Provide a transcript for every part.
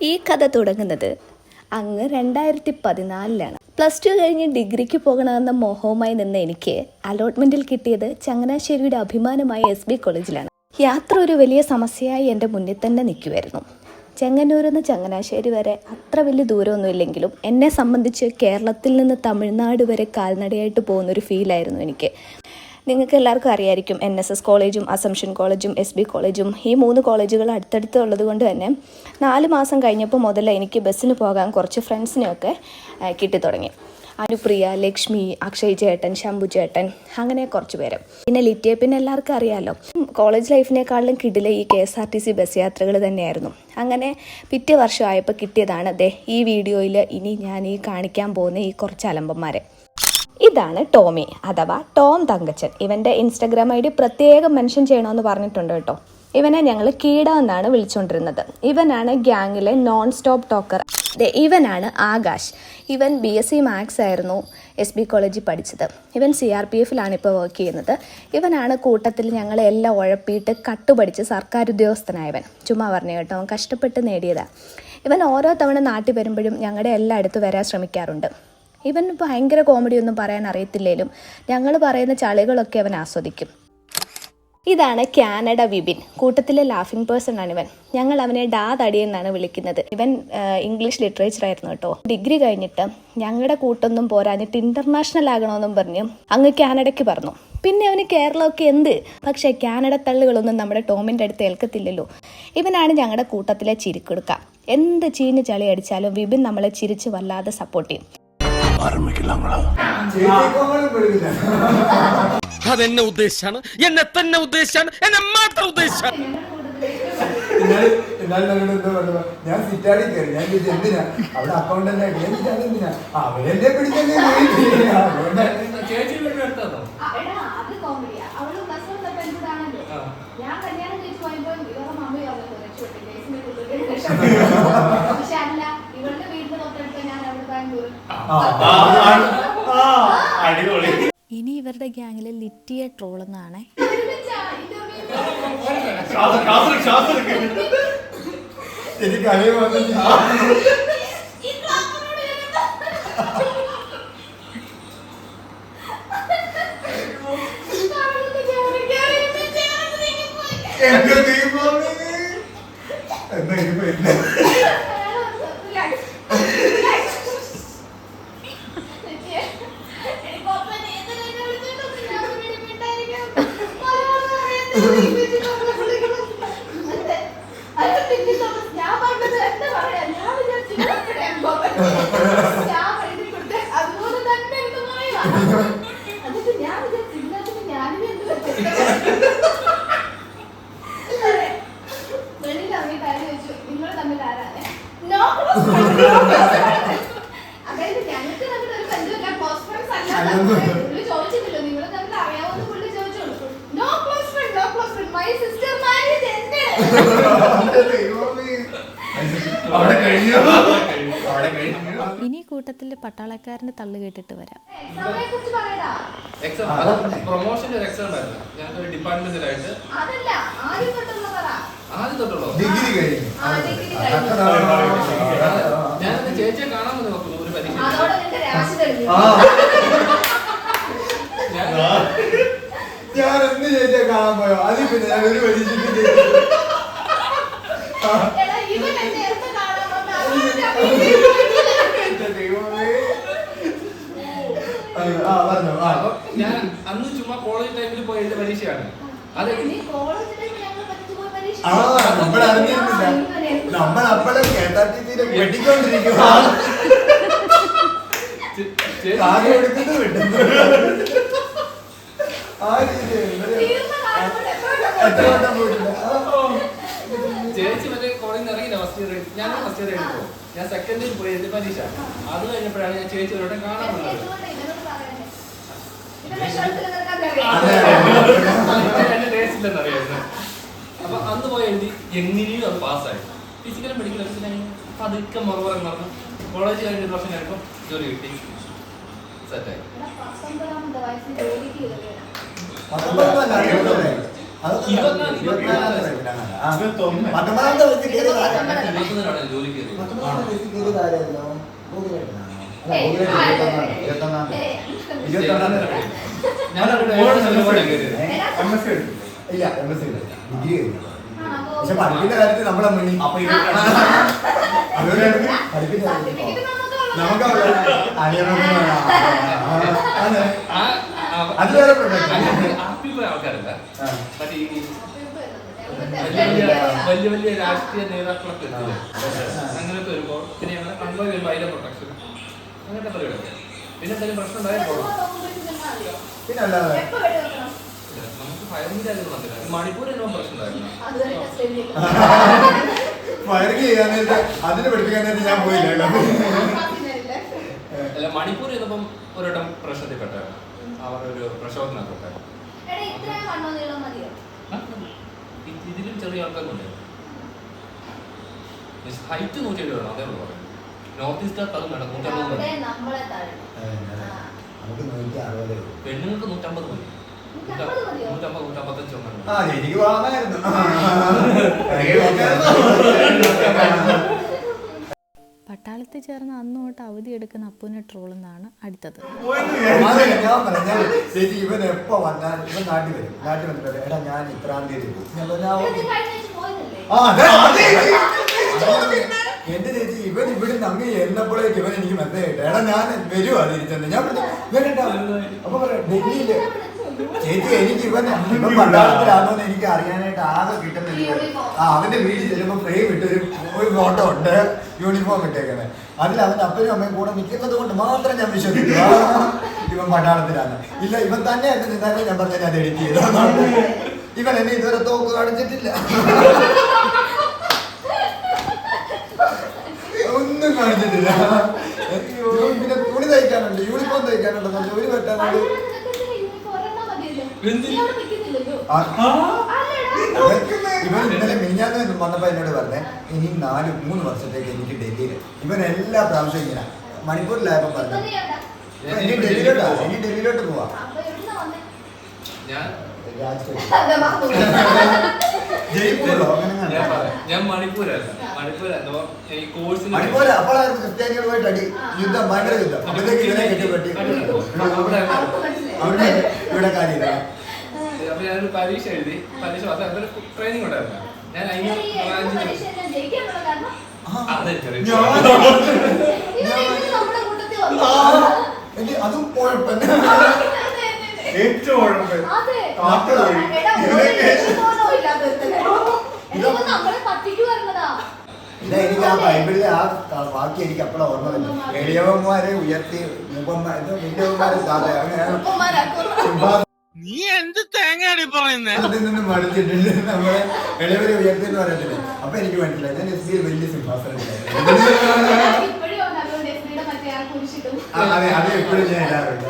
ഈ കഥ തുടങ്ങുന്നത് അങ്ങ് രണ്ടായിരത്തി പതിനാലിലാണ് പ്ലസ് ടു കഴിഞ്ഞ് ഡിഗ്രിക്ക് പോകണമെന്ന മോഹവുമായി നിന്ന എനിക്ക് അലോട്ട്മെന്റിൽ കിട്ടിയത് ചങ്ങനാശ്ശേരിയുടെ അഭിമാനമായ എസ് ബി കോളേജിലാണ്. യാത്ര ഒരു വലിയ സമസ്യയായി എന്റെ മുന്നിൽ തന്നെ നിൽക്കുമായിരുന്നു ചെങ്ങന്നൂരിൽ നിന്ന് ചങ്ങനാശ്ശേരി വരെ അത്ര വലിയ ദൂരമൊന്നുമില്ലെങ്കിലും എന്നെ സംബന്ധിച്ച് കേരളത്തിൽ നിന്ന് തമിഴ്നാട് വരെ കാൽനടയായിട്ട് പോകുന്നൊരു ഫീലായിരുന്നു എനിക്ക്. നിങ്ങൾക്ക് എല്ലാവർക്കും അറിയായിരിക്കും എൻ എസ് എസ് കോളേജും അസംഷൻ കോളേജും എസ് ബി കോളേജും ഈ മൂന്ന് കോളേജുകൾ അടുത്തടുത്ത് ഉള്ളത് കൊണ്ട് തന്നെ നാല് മാസം കഴിഞ്ഞപ്പോൾ മുതൽ എനിക്ക് ബസ്സിന് പോകാൻ കുറച്ച് ഫ്രണ്ട്സിനെയൊക്കെ കിട്ടി തുടങ്ങി അനുപ്രിയ ലക്ഷ്മി അക്ഷയ് ചേട്ടൻ ശംഭു ചേട്ടൻ അങ്ങനെ കുറച്ച് പേര്. പിന്നെ ലിറ്റിയെ പിന്നെ എല്ലാവർക്കും അറിയാമല്ലോ കോളേജ് ലൈഫിനേക്കാളും കിടിലെ ഈ K S R T C bus യാത്രകൾ തന്നെയായിരുന്നു. അങ്ങനെ പിറ്റേ വർഷമായപ്പോൾ കിട്ടിയതാണ് ദേ ഈ വീഡിയോയിൽ ഇനി ഞാൻ ഈ കാണിക്കാൻ പോകുന്ന ഈ കുറച്ച് അലമ്പന്മാരെ. ഇതാണ് ടോമി അഥവാ ടോം തങ്കച്ചൻ. ഇവന്റെ ഇൻസ്റ്റഗ്രാം ഐ ഡി പ്രത്യേകം മെൻഷൻ ചെയ്യണമെന്ന് പറഞ്ഞിട്ടുണ്ട് കേട്ടോ. ഇവനെ ഞങ്ങൾ കീട എന്നാണ് വിളിച്ചുകൊണ്ടിരുന്നത് ഇവനാണ് ഗ്യാങ്ങിലെ നോൺ സ്റ്റോപ്പ് ടോക്കർ ഇവനാണ് ആകാശ്. ഇവൻ ബി എസ് സി മാത്സ് ആയിരുന്നു എസ് ബി കോളേജിൽ പഠിച്ചത്. ഇവൻ സി ആർ പി എഫിലാണ് ഇപ്പോൾ വർക്ക് ചെയ്യുന്നത്. ഇവനാണ് കൂട്ടത്തിൽ ഞങ്ങളെ എല്ലാം ഉഴപ്പിയിട്ട് കട്ടുപഠിച്ച് സർക്കാർ ഉദ്യോഗസ്ഥനായവൻ. ചുമ്മാ പറഞ്ഞു കേട്ടോ കഷ്ടപ്പെട്ട് നേടിയതാണ് ഇവൻ ഓരോ തവണ നാട്ടിൽ വരുമ്പോഴും ഞങ്ങളുടെ എല്ലായിടത്തും വരാൻ ശ്രമിക്കാറുണ്ട്. ഇവൻ ഭയങ്കര കോമഡി ഒന്നും പറയാൻ അറിയത്തില്ലേലും ഞങ്ങൾ പറയുന്ന ചളികളൊക്കെ അവൻ ആസ്വദിക്കും. ഇതാണ് കാനഡ വിബിൻ കൂട്ടത്തിലെ ലാഫിംഗ് പേഴ്സൺ ആണ് ഇവൻ. ഞങ്ങൾ അവനെ ഡാ തടി എന്നാണ് വിളിക്കുന്നത്. ഇവൻ ഇംഗ്ലീഷ് ലിറ്ററേച്ചർ ആയിരുന്നു കേട്ടോ. ഡിഗ്രി കഴിഞ്ഞിട്ട് ഞങ്ങളുടെ കൂട്ടൊന്നും പോരാഞ്ഞിട്ട് ഇന്റർനാഷണൽ ആകണമെന്നും പറഞ്ഞു അങ്ങ് കാനഡയ്ക്ക് പറഞ്ഞു പിന്നെ അവന് കേരളമൊക്കെ എന്ത്? പക്ഷേ കാനഡ തള്ളുകളൊന്നും നമ്മുടെ ടോമിന്റെ അടുത്ത് ഏൽക്കത്തില്ലല്ലോ. ഇവനാണ് ഞങ്ങളുടെ കൂട്ടത്തിലെ ചിരിക്കൊടുക്ക. എന്ത് ചീഞ്ഞ് ചളി അടിച്ചാലും വിപിൻ നമ്മളെ ചിരിച്ച് വല്ലാതെ സപ്പോർട്ട് ചെയ്യും. പെടുന്നില്ല അതെന്നെ ഉദ്ദേശാണ് എന്നെ തന്നെ ഉദ്ദേശാണ് എന്നെ മാത്രം ഉദ്ദേശാണ്. ഞാൻ സിറ്റാടി കയറി ഞാൻ എന്തിനാ? അവിടെ അക്കൗണ്ടന്റ് അവരെന്നെ ചേച്ചി വീട്ടിൽ എടുത്തോ എടാ, അത് കോമഡിയാ. അവൾ ബസ് വന്നപ്പോ എന്നോടാണല്ലോ. ഞാൻ കല്യാണം കഴിച്ച് പോയപ്പോ ഇവരുടെ മമ്മി പറഞ്ഞല്ലോ, രക്ഷപ്പെട്ടു. കേസിന്റെ കുട്ടികൾ രക്ഷപ്പെട്ടു. പക്ഷെ അല്ല, ഇവളുടെ വീടിന്റെ തൊട്ടടുത്ത് ഞാൻ അവിടെ ബാംഗ്ലൂർ. അടിപൊളി. ഇനി ഇവരുടെ ഗ്യാങ്ങിലെ ലിറ്റിയ ട്രോൾ എന്നാണ്. എനിക്ക് എന്താ? അവളൊന്ന് കേറി, കേറി ഒരുമിച്ച് ഞങ്ങൾ നീങ്ങിപ്പോയി. എന്റെ ദൈവമേ. എന്നാ ഇനിയിപ്പോ എന്താ? Relax. Relax. നിത്യ, എനിക്ക് ഒപ്പം നീന്തൽ എന്നെ വിളിച്ചിട്ടൊന്നും ഞാൻ ഇവിടെ മിണ്ടായിരിക്കാം. മലയാളം അറിയത്തില്ല, ഇംഗ്ലീഷ് ഒക്കെ വിളിക്കണം. അതെ. അത് പിന്നെ തോമസ്, ഞാൻ പറഞ്ഞത് എന്താ പറയാ? ഞാൻ വിചാരിച്ചു ഇവരൊക്കെ ഞാൻ പോകാൻ. ഞാൻ എഴുതി കൊടുത്തെ അതുപോലെ തന്നെ എടുത്ത് പറയുവാ. എന്നിട്ട് ഞാൻ വിചാരിച്ചു ഇതിനകത്ത് ഞാനും എന്ത് പറ്റും അതെ. വെളിയിൽ ഇറങ്ങി കാര്യം ചോദിച്ചു നിങ്ങൾ തമ്മിൽ ആരാണ് നോ അതായത് ഞങ്ങൾക്ക് തമ്മിൽ ഒരു ബന്ധമില്ല ക്ലോസ് ഫ്രണ്ട്സ് അല്ല പുള്ളി ചോദിച്ചിട്ടില്ലോ നിങ്ങൾ തമ്മിൽ അറിയാവുന്ന പുള്ളി ചോദിച്ചോളൂ no close friend no close friend my sister marriage എന്റെ എന്റെ ദൈവമേ. അവിടെ കഴിഞ്ഞു അവിടെ കഴിഞ്ഞു ഇനി കൂട്ടത്തിൽ പട്ടാളക്കാരന്റെ തള്ളു കേട്ടിട്ട് വരാം എക്സാമിനെ കുറിച്ച് പറയടാ എക്സാം അത് പ്രൊമോഷന്റെ ഒരു എക്സാം ആയിരുന്നു ഞങ്ങൾക്ക് ഡിപ്പാർട്ട്മെന്റിലായിട്ട്? അതല്ല ആദ്യം തൊട്ടുള്ള ഡിഗ്രി കഴിഞ്ഞു. ആ, ഡിഗ്രി അതൊക്കെ ഞാൻ എന്റെ ചേച്ചിയെ കാണാൻ വന്ന് നോക്കുന്നു ഒരു പരീക്ഷ ഞാൻ എന്ത് ചേച്ചിയെ കാണാൻ പോയോ? അതിൽ പിന്നെ ഞാൻ ഒരു പരീക്ഷയ്ക്ക് ദൈവമേ. ആ പറഞ്ഞോ ആ. ഞാൻ അന്ന് ചുമ്മാ കോളേജ് ടൈമിൽ പോയ എന്റെ പരീക്ഷയാണ്. അത് ആ നമ്മൾ അറിഞ്ഞിരുന്നില്ല. നമ്മൾ അപ്പോഴെ കേട്ടാ ടീച്ചറെ വെട്ടിക്കൊണ്ടിരിക്കുക ചേ- ചേച്ചി വെട്ടുന്നു ആ രീതി തീർന്ന എത്ര പോയിട്ടില്ല ആ, ചേച്ചി മറ്റേ കോളേജിൽ ഇറങ്ങി ഫസ്റ്റ് ഇയർ ഞാൻ ഫസ്റ്റ് ഇയർ ഞാൻ സെക്കൻഡ് ഇയർ പോയി എന്റെ പരീക്ഷ. അത് കഴിഞ്ഞപ്പോഴാണ് ഞാൻ ചേച്ചി ഒരിടം കാണാൻ വന്നത് അതെ, അതെ. എന്റെ ടേസ്റ്റ് ഇല്ലെന്ന് അറിയായിരുന്നു അപ്പൊ അന്ന് പോയി എഴുതി എങ്ങനെയും അത് പാസ്സായി ഫിസിക്കലും മെഡിക്കൽ പിന്നെ പതുക്കെ മറുപടി പറഞ്ഞു കോളേജ് കഴിഞ്ഞ ഒരു വർഷം കഴിയുമ്പോൾ ജോലി കിട്ടി സെറ്റായി ജോലി കയറിയത് ഇല്ല എം എസ് സി ഡിഗ്രി കഴിഞ്ഞു പക്ഷെ പഠിപ്പിന്റെ കാര്യത്തിൽ നമ്മളെ മുന്നിൽ കാര്യത്തിൽ നമുക്ക് നമുക്ക് ആ, ആ ആ- അത് വേറെ പ്രൊഡക്റ്റ് അങ്ങനെ happy ആൾക്കാരല്ല വലിയ വലിയ രാഷ്ട്രീയ നേതാക്കളൊക്കെ അങ്ങനത്തെ വരുമ്പോൾ പിന്നെ അങ്ങനെ അതിന്റെ പ്രൊട്ടക്ഷൻ അങ്ങനത്തെ പറയുന്നത് പിന്നെ എന്തെങ്കിലും പ്രശ്നം ഉണ്ടായാലും പിന്നെ അല്ലാതെ വെടി വെക്കണം? നമുക്ക് വന്നില്ല മണിപ്പൂർ എന്നോ പ്രശ്നം ചെയ്യാൻ അതിന് ഞാൻ പോയില്ല അല്ല മണിപ്പൂർ ചെന്നപ്പം ഒരിടം വട്ടം പ്രശ്നത്തിൽ പെട്ടായിരുന്നു. അവരുടെ ഒരു പ്രശോഭനമൊക്കെ പെട്ടായിരുന്നു എടാ, ഇത്രയും വണ്ണോ നീളം മതിയോ? ഇ- ഇതിലും ചെറിയ ആൾക്കാരുണ്ട് ഹൈറ്റ് നൂറ്റി എഴുപത് വേണം അതേ ഉള്ളൂ പറയുന്നത്. നോർത്ത് ഈസ്റ്റ് അതും വേണം നൂറ്റമ്പത് നമ്മളെ താഴെ. ആ. നമുക്ക് നൂറ്റി അറുപത് പെണ്ണുങ്ങൾക്ക് നൂറ്റമ്പത് മതി നൂറ്റമ്പത് നൂറ്റമ്പത്തഞ്ച് ആ എനിക്ക് വാങ്ങായിരുന്നു. പട്ടാളത്തിൽ ചേർന്ന് അന്ന് തൊട്ട് അവധി എടുക്കുന്ന അപ്പുവിനെ ട്രോളുന്നതാണ് അടുത്തത്. ഞാൻ പറയാം ഞാൻ ചേച്ചി ഇവൻ എപ്പോ വന്നാൽ ഇവൻ നാട്ടിൽ വരും. നാട്ടിൽ വന്നിട്ട് പറയും, എടാ ഞാൻ ഇത്രാം തീയതി പോകും എന്റെ ചേച്ചി ഇവൻ ഇവിടുന്ന് അങ്ങ് എന്നപ്പോഴേക്ക് ഇവൻ എനിക്ക് മെസ്സേജ് എടാ ഞാൻ വരുവാ തിരിച്ചെന്ന് ഞാൻ "വരണ്ടാ." അപ്പൊ ഡൽഹിയിൽ ചേച്ചി എനിക്ക് ഇവൻ ഇവൻ എനിക്ക് അറിയാനായിട്ട് ആകെ കിട്ടുന്നില്ല. ആ അവന്റെ വീട്ടിൽ ചെല്ലുമ്പോ ഫ്രെയിം ഇട്ട് ഒരു ഫോട്ടോ ഉണ്ട്. യൂണിഫോം ഇട്ടേക്കുന്നത് അതിൽ അവന്റെ അപ്പനും അമ്മയും കൂടെ നിൽക്കുന്നത് കൊണ്ട് മാത്രം ഞാൻ വിശ്വസിക്കും ഇവൻ പട്ടാളത്തിലാണ് ഇല്ല ഇവൻ തന്നെ എന്നെ നിന്നാലേ ഞാൻ പറഞ്ഞ ഞാൻ എഡിറ്റ് ചെയ്തു ഇവൻ എന്നെ ഇതുവരെ തോക്ക് കാണിച്ചിട്ടില്ല ഒന്നും കാണിച്ചിട്ടില്ല പിന്നെ തുണി തയ്ക്കാനുണ്ട് യൂണിഫോം തയ്ക്കാനുണ്ട് ജോലി പറ്റാനുണ്ട്. ഇവൻ ഇന്നലെ മിനിഞ്ഞാന്ന് വന്നപ്പോ എന്നോട് പറഞ്ഞേ ഇനി നാല് മൂന്ന് വർഷത്തേക്ക് എനിക്ക് ഡൽഹിയിൽ ഇവൻ എല്ലാ പ്രാവശ്യം ഇങ്ങനെ മണിപ്പൂരിലായപ്പോ പറഞ്ഞു. നീ എവിടാ? "ഇപ്പൊ ഇനി ഡൽഹിയിലോട്ടാ ഇനി ഡൽഹിയിലോട്ട് പോവാ? ഞാൻ അങ്ങനെ ഞാൻ മണിപ്പൂരായിരുന്നു. മണിപ്പൂരായിരുന്നു. ഈ കോഴ്സിന് മണിപ്പൂര് അപ്പോഴായിരുന്നു ക്രിസ്ത്യാനികളുമായിട്ട് അടി യുദ്ധം ഭയങ്കര യുദ്ധം. അപ്പോഴത്തേക്ക് ഇവനെ കെട്ടിപ്പറ്റി അവിടെ ഇവിടെ കാര്യമില്ല. അപ്പൊ ഞാനൊരു പരീക്ഷ എഴുതി. പരീക്ഷ പാസ് അതൊരു ട്രെയിനിങ് ഉണ്ടായിരുന്നു. ഞാൻ അതിന് അതും കുഴപ്പമില്ല. ഏറ്റവും കുഴപ്പം എനിക്ക് ആ ബൈബിളിലെ ആ ബാക്കി വാക്യം എനിക്ക് അപ്പോഴാണ് ഓർമ്മ വന്നത്. എളിയവന്മാരെ ഉയർത്തി മൂപ്പന്മാരെ അങ്ങനെ. നീ എന്ത് തേങ്ങയാണ് പറയുന്നത് അതിൽ നിന്ന് നമ്മളെ എളിയവരെ ഉയർത്തി എന്ന് പറയത്തില്ലേ? അപ്പൊ എനിക്ക് മനസ്സിലായി. ഞാൻ എസ് ബി വലിയ സിംഹാസനം അതെ. അതെ അത് എപ്പോഴും ഞാൻ ഇടാറുണ്ട്.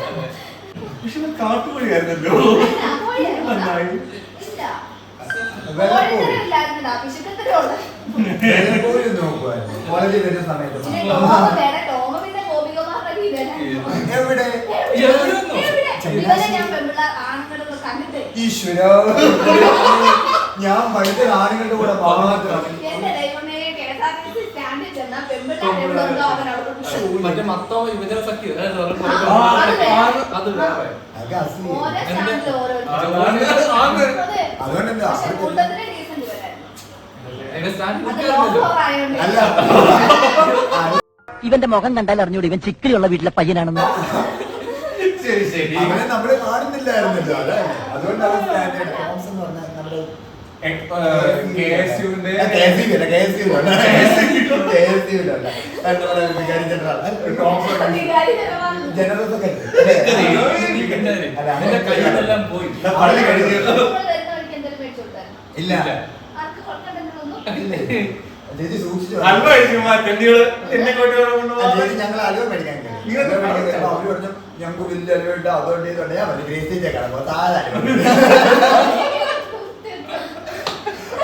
കാട്ടുപൊളിയായിരുന്നല്ലോ ഇല്ല, നോക്കുമായിരുന്നു കോളേജിൽ വരുന്ന സമയത്ത്. എവിടെ? ഈശ്വര. ഞാൻ വൈദ്യ ആണുങ്ങളുടെ കൂടെ മറ്റേ മത്തോ യുവജന സഖ്യം അത് ഇവന്റെ മുഖം കണ്ടാൽ അറിഞ്ഞൂടി ഇവൻ ചിക്കിലുള്ള വീട്ടിലെ പയ്യനാണെന്ന്. ശരി ശരി. അവനെ നമ്മൾ കാണുന്നില്ലായിരുന്നല്ലോ അതെ. അതുകൊണ്ടാണ് സ്റ്റാൻഡേർഡ് ടോംസ് എന്ന് പറഞ്ഞാൽ നമ്മുടെ വികാരി ജനറൽ. General secretary. ഇല്ല. ചേച്ചി സൂക്ഷിച്ചു ആ, ഞങ്ങൾ അലുവ മേടിക്കാൻ അവർ പറഞ്ഞു ഞങ്ങൾക്ക് വലിയ അലുവ ഉണ്ട് അതുകൊണ്ട് ഇതുണ്ട്. ഞാൻ പറഞ്ഞു ഗ്രേസിന്റെ കടമ്പോ താഴെ അലുവ ഉണ്ട്."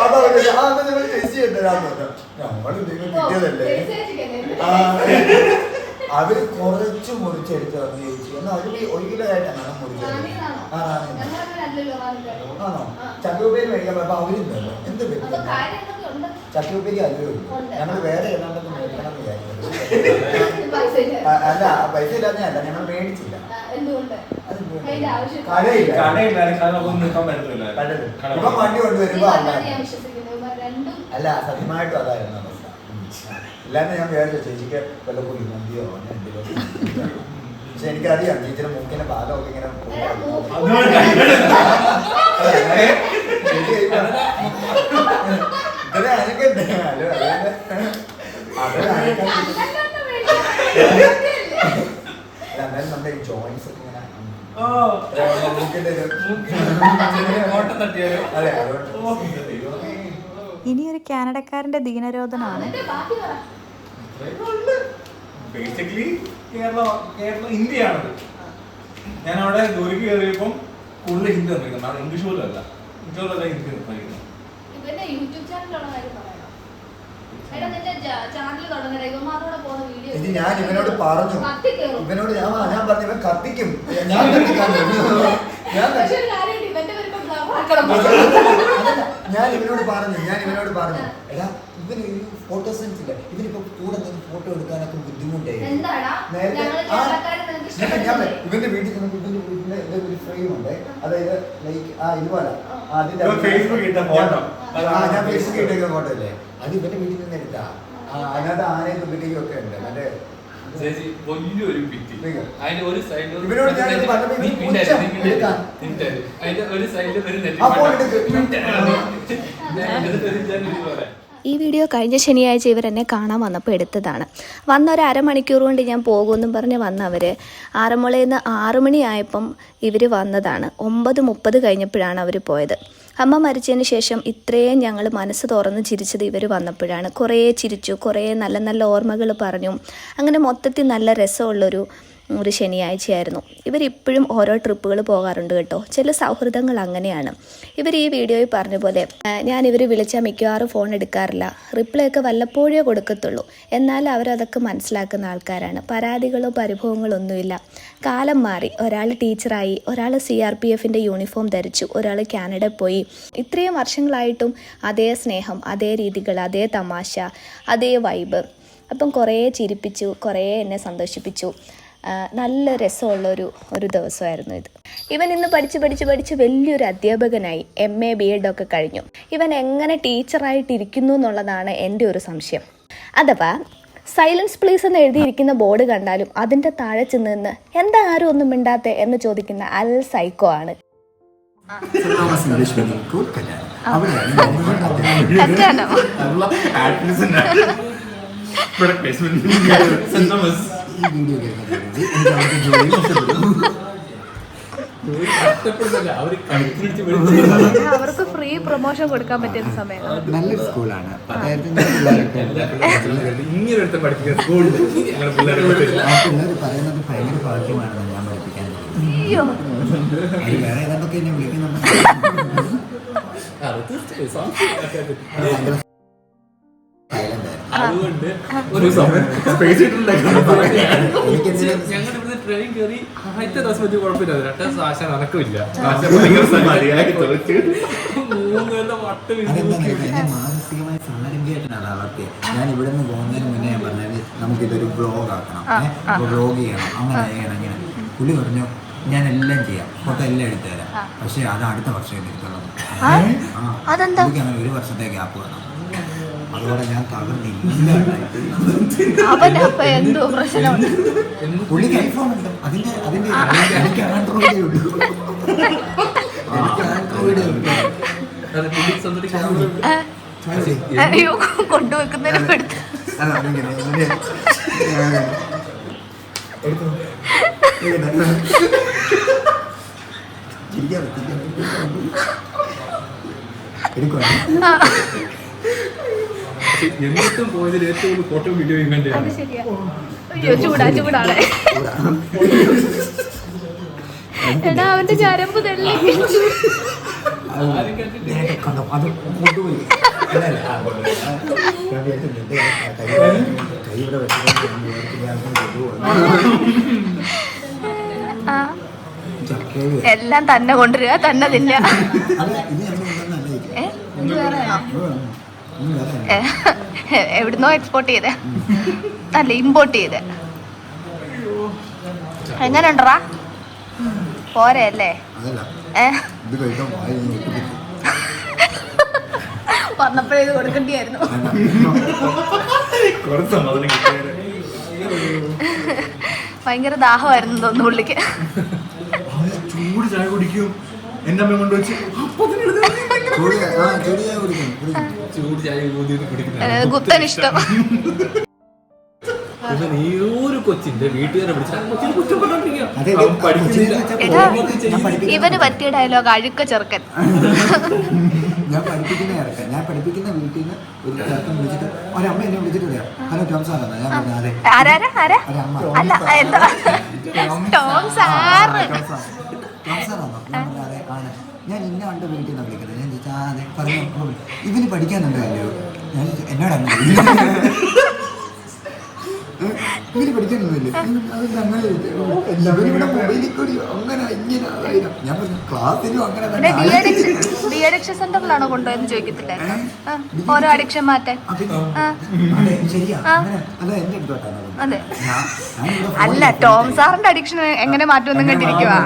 അപ്പൊ ആ ഞങ്ങൾ ചേച്ചി തരാന്ന് പറഞ്ഞു. നമ്മൾ നിങ്ങൾ കിട്ടിയതല്ലേ? അവർ കുറച്ച് മുറിച്ചെടുത്ത് വന്ന് ചോദിച്ചു എന്നാൽ കി- ഒരു കിലോ ആയിട്ടാണ് മുറിച്ചത്. ആണോ. ചക്കപ്പേരി മേടിക്കാൻ പോയപ്പോ അവരും തന്നു എന്ത്? ചക്കപ്പേരി അല്ലോ ഉണ്ട്. ഞങ്ങൾ വേറെ ഏതാണ്ടൊക്കെ മേടിക്കണം വിചാരിക്കുന്നത്. അല്ല പൈസ ഇല്ലാഞ്ഞല്ല ഞങ്ങൾ മേടിച്ചില്ല. എന്തുകൊണ്ട്? അതിന്റെ ആവശ്യം കടയില്ല. കടയില്ല. ഇപ്പൊ വണ്ടി കൊണ്ടുവരുമ്പോ അല്ല സത്യമായിട്ടും അതായിരുന്നു. ഇല്ലാന്ന് ഞാൻ വിചാരിച്ചു ചേച്ചിക്ക് വല്ല കുഴിമന്തിയോ അങ്ങനെ എന്തെങ്കിലും പക്ഷെ എനിക്കറിയാം ചേച്ചിയുടെ മൂക്കിന്റെ ഭാഗമൊക്കെ ഇങ്ങനെ ഇത്ര അനക്കണ്ടേ അല്ലാതെ എന്നാലും നമ്മുടെ ഈ ജോയിൻസ് ഒക്കെ ഇങ്ങനെ ഇനിയൊരു കാനഡക്കാരന്റെ ദീനരോധനാണ്. ബേസിക്കലി കേരള കേരള ഇന്ത്യയാണത്. ഞാൻ അവിടെ ജോലിക്ക് കയറിയപ്പം കൂടുതൽ ഹിന്ദി സംസാരിക്കുന്നത് അവിടെ ഇംഗ്ലീഷ് പോലും അല്ല. ഇംഗ്ലീഷ് പോലും അല്ല ഹിന്ദി സംസാരിക്കുന്നത് ഇവന്റെ യൂട്യൂബ് ചാനലുള്ള കാര്യം പറയണം. എടാ, നിന്റെ ചാ- ചാനൽ തുടങ്ങടാ. ഇവന്മാരോടെ പോകുന്ന വീഡിയോ ഇത് ഞാൻ ഇവനോട് പറഞ്ഞു. ഇവനോട് ഞാൻ ഞാൻ പറഞ്ഞു ഇവൻ കത്തിക്കും. ഞാൻ കത്തിക്കാൻ ഞാൻ കത്തി- പക്ഷെ ഒരു കാര്യമുണ്ട്, ഇവന്റെ വരുമ്പോ ബ്ലർ ആക്കണം. അതല്ല, ഞാൻ ഇവനോട് പറഞ്ഞു ഞാൻ ഇവനോട് പറഞ്ഞു എടാ ഇവന് ഒരു ഫോട്ടോ സെൻസ് ഇല്ല? ഇവനിപ്പോ കൂടെ നിന്ന് ഫോട്ടോ എടുക്കാനൊക്കെ ബുദ്ധിമുട്ടേ. എന്താടാ? നേരത്തെ ഞങ്ങൾ ആ, ഞാൻ- ഞാൻ ഇഷ്ടപ്പെട്ടില്ലേ? പറയാം, ഇവന്റെ വീട്ടിൽ നിന്ന് ഇവന്റെ വീട്ടിന്റെ എന്റെ ഒരു ഫ്രെയിം ഉണ്ട് അതായത് ലൈക്ക് ആ ഇതുപോലെ ആ, അതിന്റെ ഇട്ട photo. ആ ഞാൻ ഫേസ്ബുക്ക് ഇട്ടേക്കുന്ന ഫോട്ടോ അല്ലേ അത് ഇവന്റെ വീട്ടിൽ നിന്ന് എടുത്താ. ആ അതിനകത്ത് ആനയും തുമ്പിക്കയും ഒക്കെ ഉണ്ട്. മറ്റേ ചേച്ചി വലിയൊരു നിങ്ങൾ. അതിന്റെ ഒരു സൈഡിൽ ഒരു സൈഡിൽ ഒരു നെറ്റ്. ഈ വീഡിയോ കഴിഞ്ഞ ശനിയാഴ്ച ഇവർ എന്നെ കാണാൻ വന്നപ്പോൾ എടുത്തതാണ്. വന്ന ഒരു അരമണിക്കൂർ കൊണ്ട് ഞാൻ പോകുമെന്നും പറഞ്ഞ് വന്നവർ ആറന്മുളയിൽ നിന്ന് ആറു മണിയായപ്പം ഇവർ വന്നതാണ്. ഒമ്പത് മുപ്പത് കഴിഞ്ഞപ്പോഴാണ് അവർ പോയത്. അമ്മ മരിച്ചതിന് ശേഷം ഇത്രയും ഞങ്ങൾ മനസ്സ് തുറന്ന് ചിരിച്ചത് ഇവർ വന്നപ്പോഴാണ്. കുറേ ചിരിച്ചു കുറേ നല്ല നല്ല ഓർമ്മകൾ പറഞ്ഞു. അങ്ങനെ മൊത്തത്തിൽ നല്ല രസമുള്ളൊരു ഒരു ശനിയാഴ്ചയായിരുന്നു. ഇവരിപ്പോഴും ഓരോ ട്രിപ്പുകൾ പോകാറുണ്ട് കേട്ടോ. ചില സൗഹൃദങ്ങൾ അങ്ങനെയാണ്. ഇവർ ഈ വീഡിയോയിൽ പറഞ്ഞ പോലെ ഞാൻ ഇവർ വിളിച്ചാൽ മിക്കവാറും ഫോൺ എടുക്കാറില്ല. റിപ്ലൈ ഒക്കെ വല്ലപ്പോഴേ കൊടുക്കത്തുള്ളൂ. എന്നാൽ അവരതൊക്കെ മനസ്സിലാക്കുന്ന ആൾക്കാരാണ്. പരാതികളോ പരിഭവങ്ങളോ ഒന്നുമില്ല. കാലം മാറി. ഒരാൾ ടീച്ചറായി. ഒരാൾ സി ആർ പി എഫിന്റെ യൂണിഫോം ധരിച്ചു. ഒരാൾ കാനഡ പോയി. ഇത്രയും വർഷങ്ങളായിട്ടും അതേ സ്നേഹം അതേ രീതികൾ അതേ തമാശ അതേ വൈബ് അപ്പം കുറേ ചിരിപ്പിച്ചു കുറേ എന്നെ സന്തോഷിപ്പിച്ചു. നല്ല രസമുള്ളൊരു ഒരു ദിവസമായിരുന്നു ഇത്. ഇവൻ ഇന്ന് പഠിച്ച് പഠിച്ച് പഠിച്ച് വലിയൊരു അധ്യാപകനായി എം എ ബി എഡ് ഒക്കെ കഴിഞ്ഞു. ഇവൻ എങ്ങനെ ടീച്ചറായിട്ടിരിക്കുന്നു എന്നുള്ളതാണ് എന്റെ ഒരു സംശയം. അഥവാ സൈലൻസ് പ്ലീസ് എന്ന് എഴുതിയിരിക്കുന്ന ബോർഡ് കണ്ടാലും അതിന്റെ താഴെ ചെന്ന് നിന്ന് എന്താ ആരും ഒന്നും മിണ്ടാത്തെ? എന്ന് ചോദിക്കുന്ന അൽ സൈക്കോ ആണ്. കല്യാണം ഈ വീഡിയോ കേൾക്കുന്നത് എനിക്ക് അവിടുത്തെ ജോലി ഇഷ്ടപ്പെടുന്നു അവർ കഴുത്തിനടിച്ച് വിളിച്ചു അവർക്ക് ഫ്രീ പ്രൊമോഷൻ കൊടുക്കാൻ പറ്റുന്ന സമയം നല്ലൊരു സ്കൂളാണ് സ്കൂളിൽ പിള്ളേർ പറയുന്നത് ഭയങ്കര ഭാഗ്യമാണെന്ന് ഞാൻ പഠിപ്പിക്കാൻ വേറെ ഏതാണ്ടൊക്കെ എന്നെ വിളിക്കുന്നുണ്ട്. അതുകൊണ്ട് ഒരു സമയം സ്പേസ് എനിക്കെന്തിനാ ഞങ്ങൾ ഇവിടുന്ന് ട്രെയിൻ കയറി ആദ്യത്തെ ദിവസം കുഴപ്പമില്ല. രണ്ടാം വട്ടം മാനസികമായി സാരംഗിയായിട്ടാണ് വളർത്തിയത് ഞാൻ ഇവിടെ നിന്ന് പോകുന്നതിന് മുന്നേ ഞാൻ പറഞ്ഞത് നമുക്കിതൊരു ബ്ലോഗ് ആക്കണം. ബ്ലോഗ് ചെയ്യണം. അങ്ങനെ ചെയ്യണം ഇങ്ങനെ പുള്ളി പറഞ്ഞു ഞാൻ എല്ലാം ചെയ്യാം. ഫോട്ടോ എല്ലാം എടുത്തു തരാം പക്ഷെ അത് അടുത്ത വർഷം എടുത്തോളാം അതെന്താ? എനിക്ക് അങ്ങനെ ഒരു വർഷത്തെ ഗ്യാപ്പ് വേണം. അതോടെ ഞാൻ തകർന്നില്ല. എന്തോ പ്രശ്നമുണ്ട്. പുള്ളിക്ക് ഐഫോൺ ഉണ്ട്. അതിന്റെ അതിന്റെ എനിക്ക് ആൻഡ്രോയിഡേ ഉള്ളൂ. എനിക്ക് ആൻഡ്രോയിഡേ ഉള്ളൂ. അയ്യോ കൊണ്ടുവെക്കുന്നതിന് എടുത്ത്? അല്ല, എന്നിട്ടും പോയതിൽ ഏറ്റവും കൂടുതൽ ഫോട്ടോ വീഡിയോ ഇവന്റെയാണ് ശരിയാ. അയ്യോ ചൂടാ ചൂടാണ്. എടാ അവന്റെ ചരമ്പ് തള്ളി. എല്ലാം തന്നെ കൊണ്ടുവരിക തന്നെ തിന്നുക. ഏ? വേറെ എവിടുന്നോ എക്സ്പോർട്ട് ചെയ്തേ. അല്ല ഇമ്പോർട്ട് ചെയ്തേ. എങ്ങനെയുണ്ടറാ പോരെ അല്ലേ വന്നപ്പോഴേ ഇത് കൊടുക്കേണ്ടിയായിരുന്നു. ഭയങ്കര ദാഹമായിരുന്നു തോന്നുന്നു പുള്ളിക്ക്. ചൂട് ചായ കുടിക്കും. എന്റെ അമ്മ ചായ ഊതിയിട്ട് കുടിക്കുന്ന ഇഷ്ടം. ഇവൻ ഈ ഒരു കൊച്ചിന്റെ വീട്ടുകാരെ വിളിച്ചാൽ വെച്ചാ ഇവന് പറ്റിയ ഡയലോഗ് അഴുക്ക ചെറുക്കൻ. ഞാൻ പഠിപ്പിക്കുന്ന ഇറക്കാം ഞാൻ പഠിപ്പിക്കുന്ന വീട്ടിൽ നിന്ന് ഒരു ചെറുക്കൻ വിളിച്ചിട്ട് ഒരമ്മ എന്നെ വിളിച്ചിട്ട് പറയാം ഹലോ ടോം സാർ ഞാൻ പറഞ്ഞു അതെ. ആരാരാ ആരാ? ഒരമ്മ. അല്ല എന്താ? ടോം സാർ ടോം സാറാണോ ഞാൻ പറഞ്ഞു അതെ ആണ് ഞാൻ ഇന്ന കണ്ട് വീട്ടിൽ നിന്ന് വിളിക്കുന്നത് ഞാൻ ചോദിച്ചാൽ അതെ പറഞ്ഞു ഇവന് പഠിക്കാനുണ്ടോ അല്ലയോ ഞാൻ എന്നോട് എന്നോടാണ് ഇവർ പഠിക്കാനൊന്നുമില്ലേ. അത് ഞങ്ങൾ ഇവരിവിടെ മൊബൈലിൽ കൂടി അങ്ങനെ ഇങ്ങനെ ആയിരം. ഞാൻ പറഞ്ഞു ക്ലാസ്സിലും അങ്ങനെ സെന്ററിലാണോ കൊണ്ടുപോയെന്ന് ചോദിക്കത്തില്ലായിരുന്നു ഓരോ അഡിക്ഷൻ മാറ്റാൻ. അല്ല ടോം സാറിന്റെ അഡിക്ഷൻ എങ്ങനെ മാറ്റുമെന്നും കണ്ടിരിക്കുവാ.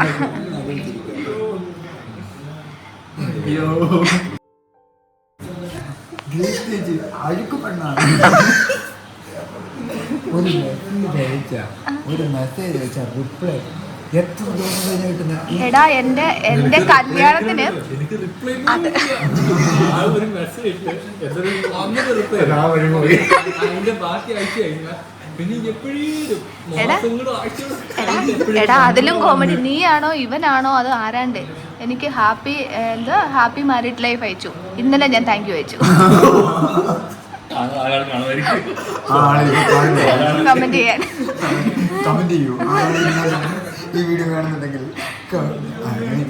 അയ്യോ. അഴുക്ക് പെണ്ണാണ്. ഒരു മെസ്സേജ് അയച്ച. ഒരു മെസ്സേജ് അയച്ച. റിപ്ലൈ എത്ര ദിവസം എടാ എന്റെ എന്റെ കല്യാണത്തിന് എടാ അതിലും കോമഡി നീയാണോ ഇവനാണോ അത് ആരാണ്ട്? എനിക്ക് ഹാപ്പി എന്താ? ഹാപ്പി മാരീഡ് ലൈഫ് അയച്ചു. ഇന്നലെ ഞാൻ താങ്ക് യു അയച്ചു. കമന്റ് ചെയ്യാൻ. കമന്റ് ചെയ്യൂ. ഈ വീഡിയോ കാണുന്നുണ്ടെങ്കിൽ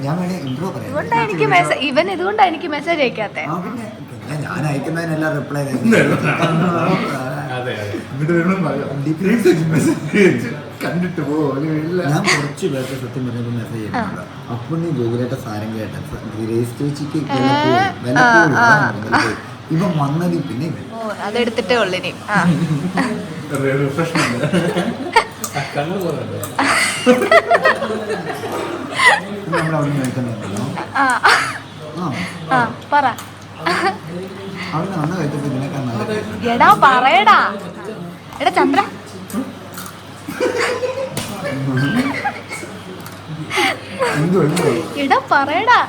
ഞാൻ വേണേ ഇൻട്രോ പറയാം. ഇതുകൊണ്ടാ എനിക്ക് മെസ്സേജ് ഇവൻ ഇതുകൊണ്ടാ എനിക്ക് മെസ്സേജ് അയക്കാത്തെ. ഞാൻ അയക്കുന്നതിനെല്ലാം റിപ്ലൈ പറയാം മെസ്സേജ് കണ്ടിട്ട് പോകില്ല ഞാൻ കുറച്ച് പേർക്ക് സത്യം പറഞ്ഞപ്പോൾ മെസ്സേജ് ചെയ്യുന്നുണ്ട് അപ്പൊ നീ ഗോകുലേട്ട സാരം കേട്ട ഗ്രേസ് ചേച്ചിക്ക്. ഇവൻ വന്നത് പിന്നെ ഓ അതെടുത്തിട്ടേ ഉള്ളിനി പറ. എടാ പറയടാ. എടാ ചന്ദ്ര. എടാ പറയടാ.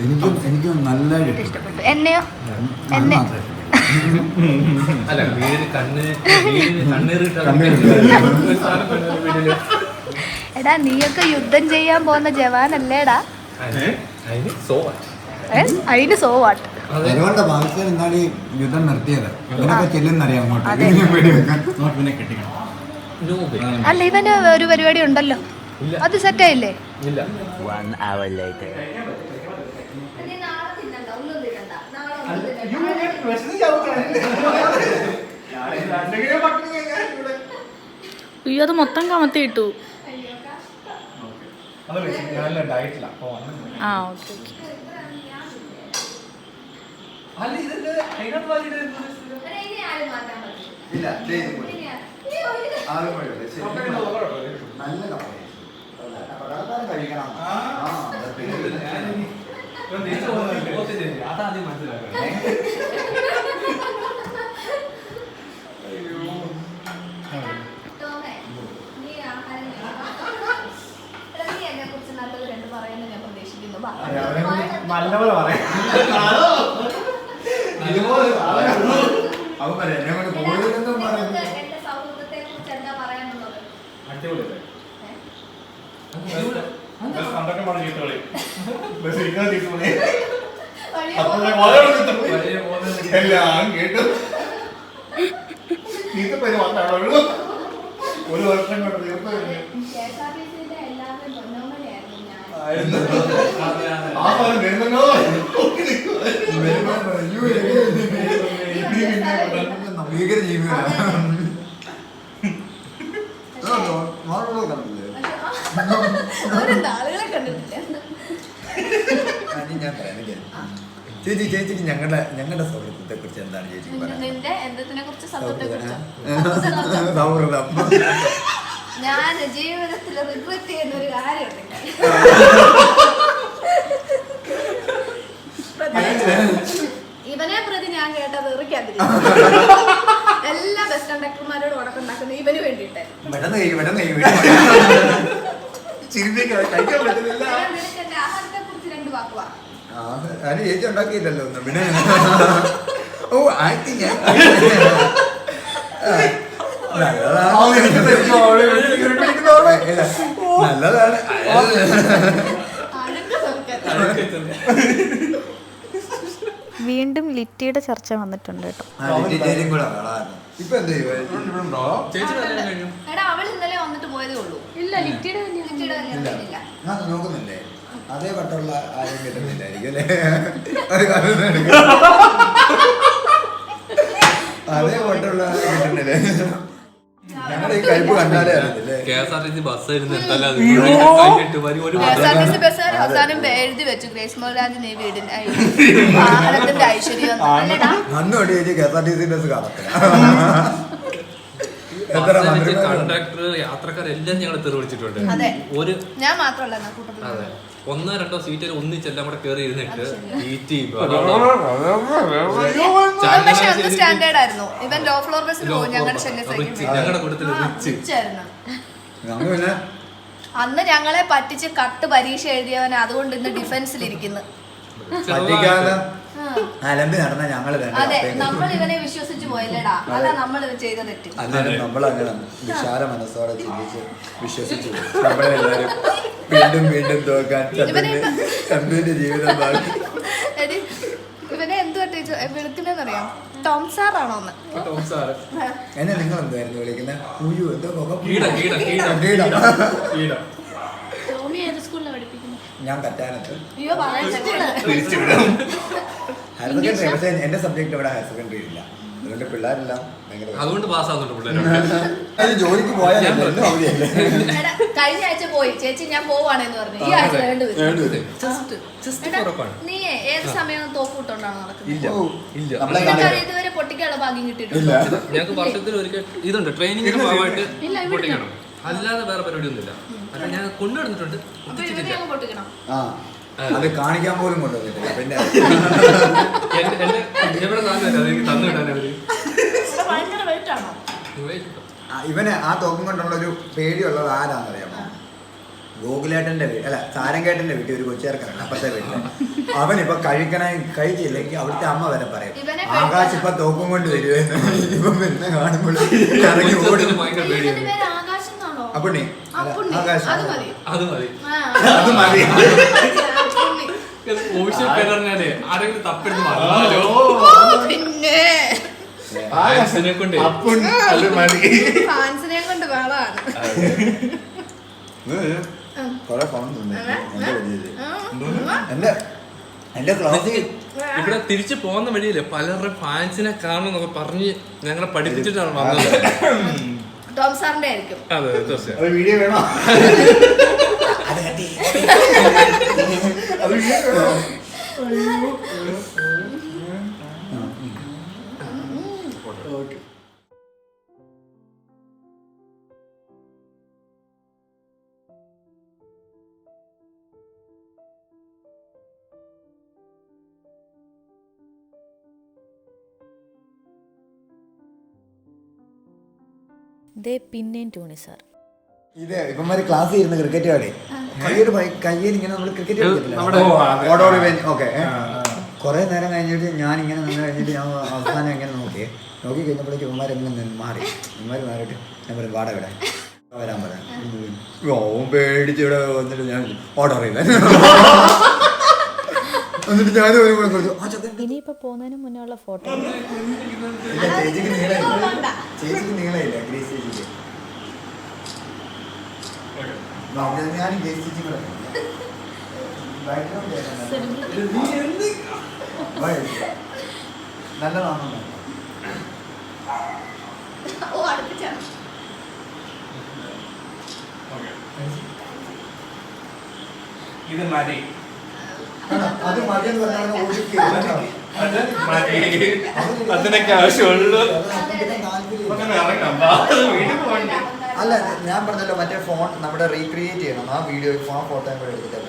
എനിക്കും എനിക്കും നല്ലതായിട്ട് ഇഷ്ടപ്പെട്ടു. എന്നെയോ? എന്നെ? നീയൊക്കെ യുദ്ധം ചെയ്യാൻ പോകുന്ന ജവാനല്ലേടാ? അതിന് സോ വാട്ട്. അതുകൊണ്ട് പാകിസ്ഥാൻ ഇന്നാളി യുദ്ധം നിർത്തിയത്. ഇവനൊക്കെ ചെല്ലുന്നറിയാം അങ്ങോട്ട്. പേടി വെക്കാൻ കെട്ടിക്കണം. അല്ല ഇവന് ഒരു പരിപാടി ഉണ്ടല്ലോ. ഇല്ല. അത് സെറ്റായില്ലേ ഇല്ല. One hour later. അയ്യോ അത് മൊത്തം കമത്തി ഇട്ടു. ആ ഓക്കെ ഓക്കെ. അല്ല ഇതെന്ത് അതിനകത്ത് വാങ്ങിയിട്ട് ഇല്ല ദേ ഇത് പോയി. ആളും കൂടെ ഉണ്ട്. ശരി. നല്ല കപ്പ. കഴിക്കണം. ആ, അത് പേടിയില്ല. അതാദ്യം മനസ്സിലാക്കണം. അതെ, അവനെ കൊണ്ട് നല്ലപോലെ പറയാം. ഇതുപോലെ അവൻ പറയാം എന്നെ കൊണ്ട് കൂടുതലൊന്നും പറഞ്ഞ എല്ലാം കേട്ടു. മാത്രമേ ഉള്ളൂ ഒരു വർഷം കൊണ്ട് തീർന്നു. ആ സാധനം വരുന്നോ നോക്കി നിൽക്കുക വരുമ്പോൾ പറയും, "യ്യോ, എനിക്ക് ഭീകര. ചേച്ചി ചേച്ചിക്ക് ഞങ്ങളുടെ ഞങ്ങളുടെ സൗഹൃദത്തെ കുറിച്ച് എന്താണ് ചേച്ചി സൗഹൃദം ഞാൻ ജീവിതത്തിൽ റിഗ്രറ്റ് ഇവനെ പ്രതി ഞാൻ കേട്ടത് എറിക്കാതിരിക്കും എല്ലാ ബസ് കണ്ടക്ടർമാരോട് ഉടക്കുണ്ടാക്കുന്ന ഇവന് വേണ്ടിയിട്ടായിരുന്നു. ഞാൻ നിനക്ക് എന്റെ ആഹാരത്തെ കുറിച്ച് രണ്ട് വാക്കുവാ. ആ, അതിന് ചേച്ചി ഉണ്ടാക്കിയില്ലല്ലോ ഒന്നും. പിന്നെ? ഓ ആക്ടിങ് നല്ലതാണ്. അഴുക്ക് ചെറുക്കൻ വീണ്ടും ലിറ്റിയുടെ ചർച്ച വന്നിട്ടുണ്ട് കേട്ടോ. അവൾ ഇന്നലെ വന്നിട്ട് പോയതേ ഉള്ളൂ. ഇല്ല ലിറ്റിയുടെ നോക്കുന്നില്ലേ? അതേ വട്ടമുള്ള ആരും കിട്ടുന്നില്ലായിരിക്കും അല്ലേ. അതേ വട്ടമുള്ള ആരും കിട്ടുന്നില്ലേ? ഞങ്ങളുടെ ഈ കഴിപ്പ് കണ്ടാലേ S R T C bus അവസാനം എഴുതി വെച്ചു. ഗ്രേസ് മോഹൻരാജിന്റെ ഈ വീടിന്റെ വാഹനത്തിന്റെ ഐശ്വര്യം അല്ലേടാ. അന്ന് തൊട്ട് ചേച്ചി K S R T C bus കാണത്തില്ല കണ്ടക്ടർ യാത്രക്കാരെല്ലാം ഞങ്ങൾ തെറി വിളിച്ചിട്ടുണ്ട്. ഒരു ഞാൻ മാത്രമല്ല അതെ. ഒന്നോ രണ്ടോ സീറ്റിൽ ഒന്നിച്ചെല്ലാം കൂടെ കയറി ഇരുന്നിട്ട് സീറ്റ് ഇവൻ സ്റ്റാൻഡേർഡ് ആയിരുന്നു. ഇവൻ ലോ ഫ്ലോർ ബസ്സിൽ പോകും. ഞങ്ങളുടെ കൂട്ടത്തിൽ റിച്ച്. ഞങ്ങൾ പിന്നെ അന്ന് ഞങ്ങളെ പറ്റിച്ച് കട്ട് പരീക്ഷ എഴുതിയവൻ അതുകൊണ്ട് ഇന്ന് ഡിഫൻസിലിരിക്കുന്നു. പറ്റിക്കാതെ അലമ്പി നടന്ന ഞങ്ങൾ അതെ നമ്മൾ ഇവനെ വിശ്വസിച്ച് പോയില്ലടാ. അതാ. നമ്മൾ ഇത് ചെയ്ത തെറ്റ്. അന്നേരം നമ്മളങ്ങനെ വിശാല മനസ്സോടെ ചിന്തിച്ച് വിശ്വസിച്ചു നമ്മളെല്ലാരും വീണ്ടും വീണ്ടും തോക്കാൻ ചന്ദ്രന്റെ ജീവിതം ഇവനെ എന്തുവാ വിളിക്കുന്നറിയാം ടോം സാർ ആണോ ഒന്ന് എന്നെ നിങ്ങൾ എന്തായിരുന്നു വിളിക്കുന്നത്? ഉയ്യോ എന്തോ മുഖം കീട കീട കീട കീടം. കീട ടോമി ഏത് സ്കൂളിലാണ് പഠിപ്പിക്കുന്നത് ഞാൻ കറ്റാനത്ത്. അയ്യോ പറയാൻ ഹയർ സെക്കൻഡറി പക്ഷേ എന്റെ സബ്ജക്ട് ഇവിടെ ഹയർ സെക്കൻഡറി ഇല്ല. അതുകൊണ്ട് പിള്ളേരെല്ലാം ഭയങ്കര അതുകൊണ്ട് പാസ്സാവുന്നുണ്ട് ജോലിക്ക് പോയാൽ അവധിയല്ലേ? കഴിഞ്ഞ ആഴ്ച പോയി. ചേച്ചി ഞാൻ പോവാണെന്ന് പറഞ്ഞു. ഈ ആഴ്ച നീ ഏത് സമയം തോക്കൂട്ടോണ്ടാണ് നടക്കുന്നത്. ഇതുവരെ പൊട്ടിക്കാനുള്ള ഭാഗ്യം കിട്ടിയിട്ടില്ല ഞങ്ങൾക്ക് വർഷത്തിൽ ഒരിക്കൽ ഇതുണ്ട്. ട്രെയിനിങ്ങിന്റെ ഭാഗമായിട്ട് പൊട്ടിക്കണം. അല്ലാതെ വേറെ പരിപാടിയൊന്നുമില്ല. അല്ല ഞാൻ കൊണ്ടുവന്നിട്ടുണ്ട്. അത് കാണിക്കാൻ പോലും കൊണ്ടുവന്നിട്ടില്ല. പിന്നെ എന്റെ അത് തന്നു വിടാൻ അവർ. ഭയങ്കര വെയിറ്റ് ആണോ? ഇവന് ആ തോക്കും കൊണ്ടുള്ള ഒരു പേടിയുള്ളത് ആരാന്നറിയാമോ? ഗോകുലേട്ടന്റെ വീട് അല്ല സാരംകേട്ടന്റെ വീട്ടിൽ ഒരു കൊച്ചേർക്കാണ് അപ്പത്തെ വീട്ടിൽ അവൻ ഇപ്പൊ കഴിക്കണേ കഴിച്ചില്ലെങ്കിൽ അവിടുത്തെ അമ്മ വരെ പറയും ഇവനെ ആകാശ് ഇപ്പൊ തോക്കും കൊണ്ട് വരുമെന്ന് ഇപ്പം പിന്നെ കാണുമ്പോൾ ഇറങ്ങി ഓടി അപ്പുണ്ണി ആകാശ്. അത് മതി. അത് മതി. ആരെങ്കിലും തപ്പെടുത്ത് ഓ, പിന്നെ. ആകാശനെ കൊണ്ട്. അപ്പുണ്ണി അത് മതി. ഫാൻസിനെ കൊണ്ട് കൊറേ ഫോൺ എന്റെ എന്റെ ഇവിടെ തിരിച്ചു പോകുന്ന വഴിയിൽ പലരുടെ ഫാൻസിനെ കാണുമെന്നൊക്കെ പറഞ്ഞ് ഞങ്ങളെ പഠിപ്പിച്ചിട്ടാണ് വന്നത്. ടോം സാറിന്റെ ആയിരിക്കും. അതെ തീർച്ചയായും. ഒരു വീഡിയോ വേണോ? അത് കട്ടി. അത് വീഡിയോ വേണോ? ദേ പിന്നെയും ടോണി സാർ. ഇത് ഇവന്മാര് ക്ലാസ് ഇരുന്ന് ക്രിക്കറ്റ് കളി. കയ്യൊരു കയ്യിൽ ഇങ്ങനെ നമ്മൾ ക്രിക്കറ്റ് കളിക്കില്ല ഓക്കെ കുറെ നേരം കഴിഞ്ഞിട്ട് ഞാൻ ഇങ്ങനെ നിന്ന് കഴിഞ്ഞിട്ട് ഞാൻ അവസാനം ഇങ്ങനെ നോക്കി. നോക്കി കഴിഞ്ഞപ്പോഴേക്ക് ഇവന്മാരെങ്ങനെ നിന്ന് മാറി. ഇവന്മാർ മാറിയിട്ട് ഞാൻ പറയും വാട ഇവിടെ. വരാൻ പറയാം ഓ പേടിച്ച് ഇവിടെ വന്നിട്ട് ഞാൻ ഓർഡർ ചെയ്ത എന്നിട്ട് ഞാനും ഒരു കൂടെ കൊടുത്തു ആ ചക്കൻ ഇനിയിപ്പോൾ പോകുന്നതിന് മുന്നേ ഉള്ള ഫോട്ടോ ഇല്ല ചേച്ചിക്ക് നീളമില്ല. ചേച്ചിക്ക് നീളമില്ല. ഗ്രേസ് ചേച്ചിക്ക്. ഞാൻ- ഞാൻ ഗ്രേസ് ചേച്ചി കൂടെ നല്ല ഇത് മതി. അത് മതിയെന്ന് പറഞ്ഞാൽ ഒഴുക്കി അത് മതി. അതിനൊക്കെ ആവശ്യമുള്ളൂ. അല്ല ഞാൻ പറഞ്ഞല്ലോ മറ്റേ ഫോൺ നമ്മുടെ റീക്രിയേറ്റ് ചെയ്യണം. ആ വീഡിയോ ആ ഫോട്ടോ കൂടെ എടുത്തിട്ട്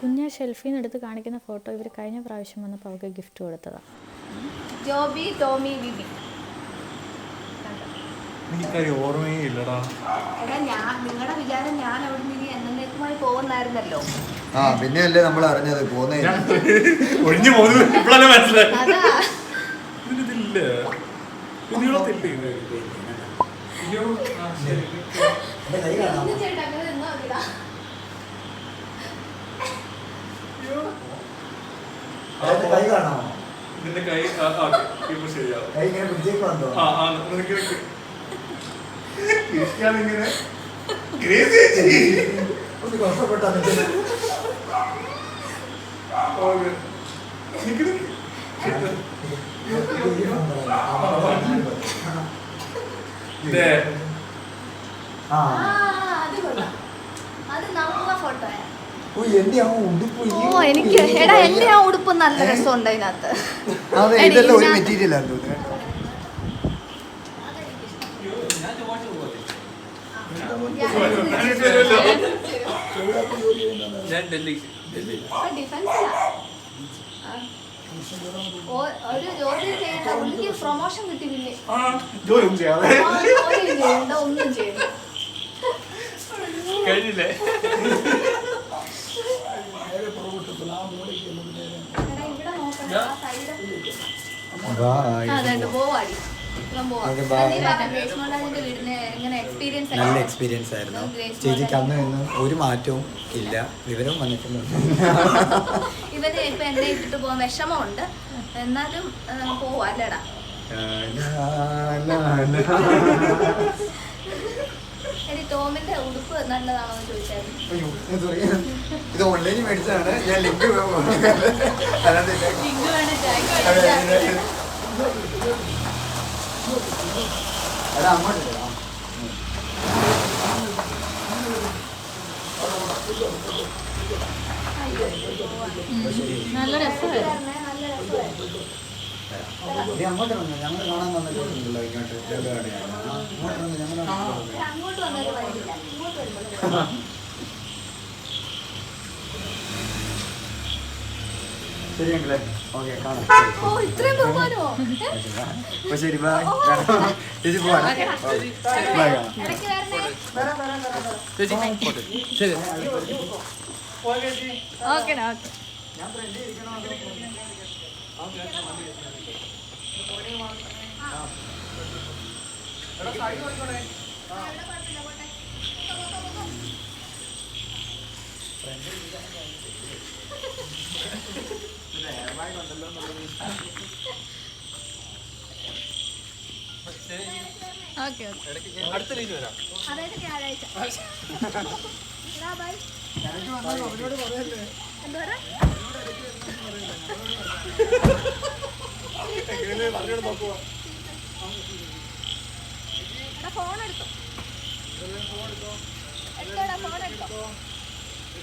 കുഞ്ഞ ഷെൽഫിൽ നിന്ന് എടുത്ത് കാണിക്കുന്ന ഫോട്ടോ ഇവർ കഴിഞ്ഞ പ്രാവശ്യം വന്നപ്പോൾ അവർക്ക് ഗിഫ്റ്റ് കൊടുത്തതാണ് ജോബി ടോമി ബിബി എനിക്കാര്യം ഓർമ്മയേ ഇല്ലടാ. എടാ ഞാൻ നിങ്ങളുടെ വിചാരം ഞാൻ അവിടെ നിന്ന് എന്നേക്കുമായി പോകുന്നായിരുന്നല്ലോ. ആ പിന്നെയല്ലേ നമ്മൾ അറിഞ്ഞത് പോന്നേ ഒഴിഞ്ഞു പോകുന്നത് ഇപ്പോഴല്ലേ മനസ്സിലായി ഇതില്ല ഇതിലത്തില്ല കൈ കാണാമോ? നിന്റെ കൈ ശരിയാവും. കൈ ഇങ്ങനെ പിടിച്ചേക്കുണ്ടോ ആ ആ നിനക്ക് ചേച്ചി. ഒന്ന് കഷ്ടപ്പെട്ടാ നിൽക്കുന്നത് ഓക്കേ. നിക്ക് നിക്ക്. ദേ, ആ. ആ അത് അത് നമ്മ ഫോട്ടോയാ ഓ എന്റെ ആ ഉടുപ്പ് ഓ എനിക്ക് എടാ എന്റെ ആ ഉടുപ്പ് നല്ല രസം അതിനകത്ത്. അതെ ഇതെല്ലാം ഒരു മെറ്റീരിയൽ ആണ് തോന്നുന്നു ഞാൻ ഡൽഹി ഡൽഹി ഒരു ജോലി ചെയ്യണ്ട പുള്ളിക്ക് പ്രൊമോഷൻ കിട്ടി പിന്നെ ജോലി ചെയ്യണ്ട ഒന്നും ചെയ്യണ്ട കഴിഞ്ഞില്ലേ ഇവിടെ നോക്കണ്ട സൈഡ് പോവാടി. നല്ല എക്സ്പീരിയൻസ് ആയിരുന്നു. ചേച്ചിക്ക് അന്ന് നിന്ന് ഒരു മാറ്റവും ഇല്ല. വിവരവും വന്നിട്ടുണ്ട് ഇവർ ഇപ്പൊ എന്നെ ഇട്ടിട്ട് പോകാൻ വിഷമമുണ്ട്. എന്നാലും പോവാ അല്ലേടാ? ടോമിന്റെ ഉടുപ്പ് നല്ലതാണോ എന്ന് ചോദിച്ചായിരുന്നു ഇത് ഓൺലൈനിൽ മേടിച്ചതാണ്. ഞാൻ ലിങ്ക് അല്ലാതെ നല്ല രസമായിരുന്നു അങ്ങോട്ട് വന്നു ഞങ്ങൾ കാണാൻ വന്നിട്ടുണ്ടല്ലോ ഇങ്ങോട്ട് രണ്ട് കടയാണ്. ആ, അങ്ങോട്ട്. ഞങ്ങൾ അങ്ങോട്ട് ഇറങ്ങ്. അങ്ങോട്ട് വന്നൊരു വഴിയില്ല ഇങ്ങോട്ട് വരുമ്പോൾ ശരി അങ്കിളെ ഓക്കെ കാണാം? അപ്പൊ ശരി ബൈ ചേച്ചി പോവാണ് ബൈ കാണാം. ശരി ഓക്കെ ഓക്കെ. ഓക്കെ അടുത്ത രീതി വരാം അതായത് വ്യാഴാഴ്ച ബൈ എന്തോരാ ഫോൺ എടുത്തോ എടുത്തോടാ ഫോൺ എടുത്തോ ബൈ ഫോൺ ബൈ